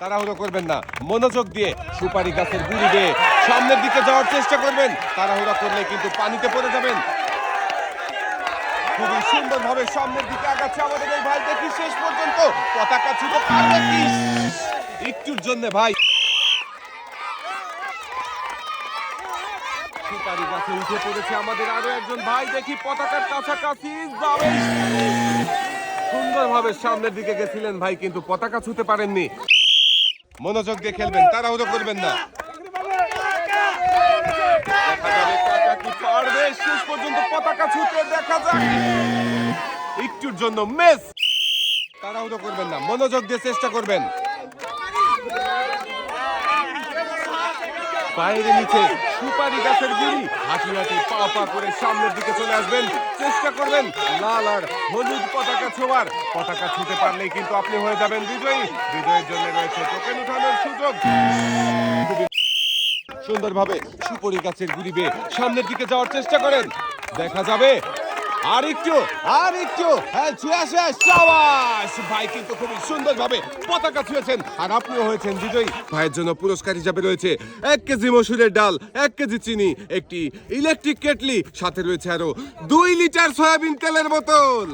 তাড়াহুড়ো করবেন না। মনোযোগ দিয়ে সুপারি গাছের গুড়ি দিয়ে সামনের দিকে যাওয়ার চেষ্টা করবেন। তাড়াহুড়ো করলে কিন্তু পানিতে পড়ে যাবেন। খুবই সুন্দরভাবে সামনের দিকে আগাচ্ছে আমাদের এই ভাই দেখি শেষ পর্যন্ত? পতাকা কি একটুর জন্য ভাই। সুপারি গাছে উঠে পড়েছে আমাদের আরও একজন ভাই। দেখি পতাকার কাছাকাছি সুন্দরভাবে সামনের দিকে গেছিলেন ভাই, কিন্তু পতাকা ছুতে পারেননি। মনোযোগ দিয়ে খেলবেন, তাড়াহুড়ো করবেন না। শেষ পর্যন্ত পতাকা দেখা একটুর জন্য মেস। তাড়াহুড়ো করবেন না, মনোযোগ দিয়ে চেষ্টা করবেন। বাইরে নিচে সুপারি গাছের গুড়ি হাঁটি হাঁটি পা পা করে সামনের দিকে চলে আসবেন। চেষ্টা করবেন লাল আর হলুদ পতাকা ছোঁয়ার। পতাকা ছুঁতে পারলেই কিন্তু আপনি হয়ে যাবেন বিজয়ী। বিজয়ের জন্য রয়েছে টোকেন উঠানোর সুযোগ। সুন্দরভাবে সুপরি গাছের গুড়ি বেয়ে সামনের দিকে যাওয়ার চেষ্টা করেন। দেখা যাবে আর একটু আর একটু। হ্যাঁ ছুঁয়ে আসে, সাবাস। ভাই কিন্তু খুবই সুন্দরভাবে পতাকা ছুঁয়েছেন। আর আপনিও হয়েছেন বিজয়ী। ভাইয়ের জন্য পুরস্কার হিসাবে রয়েছে এক কেজি মসুরের ডাল, এক কেজি চিনি, একটি ইলেকট্রিক কেটলি, সাথে রয়েছে আরও দুই লিটার সয়াবিন তেলের বোতল।